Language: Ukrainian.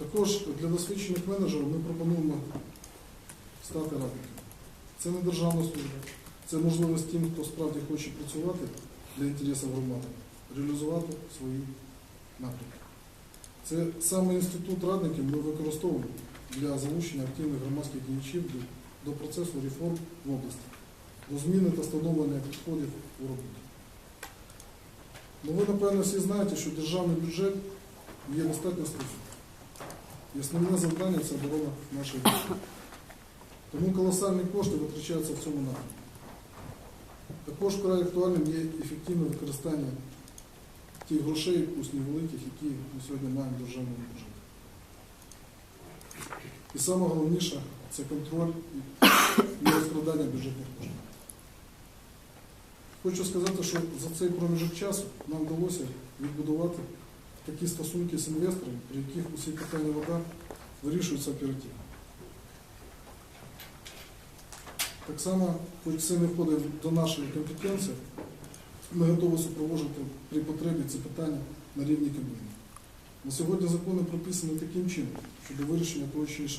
Також для досвідчених менеджерів ми пропонуємо стати радниками. Це не державна служба, це можливість тим, хто справді хоче працювати для інтересів громади, реалізувати свої напрямки. Це саме інститут радників ми використовуємо для залучення активних громадських діячів до, процесу реформ в області, до зміни та встановлення підходів у роботі. Ну, ви, напевно, всі знаєте, що державний бюджет є достатньо стосунком. І основне завдання це оборона нашої держави. Тому колосальні кошти витрачаються в цьому напрямку. Також вкрай актуальним є ефективне використання тих грошей, пусть невеликих, які ми сьогодні маємо в державному бюджеті. І саме головніше це контроль і розкрадання бюджетних коштів. Хочу сказати, що за цей проміжок часу нам вдалося відбудувати такі стосунки з інвестором, при яких усі питання вода вирішуються оперативно. Так само, хоч це не входить до нашої компетенції, ми готові супроводжувати при потребі ці питання на рівні Кабміну. На сьогодні закони прописані таким чином, щодо вирішення того чи іншого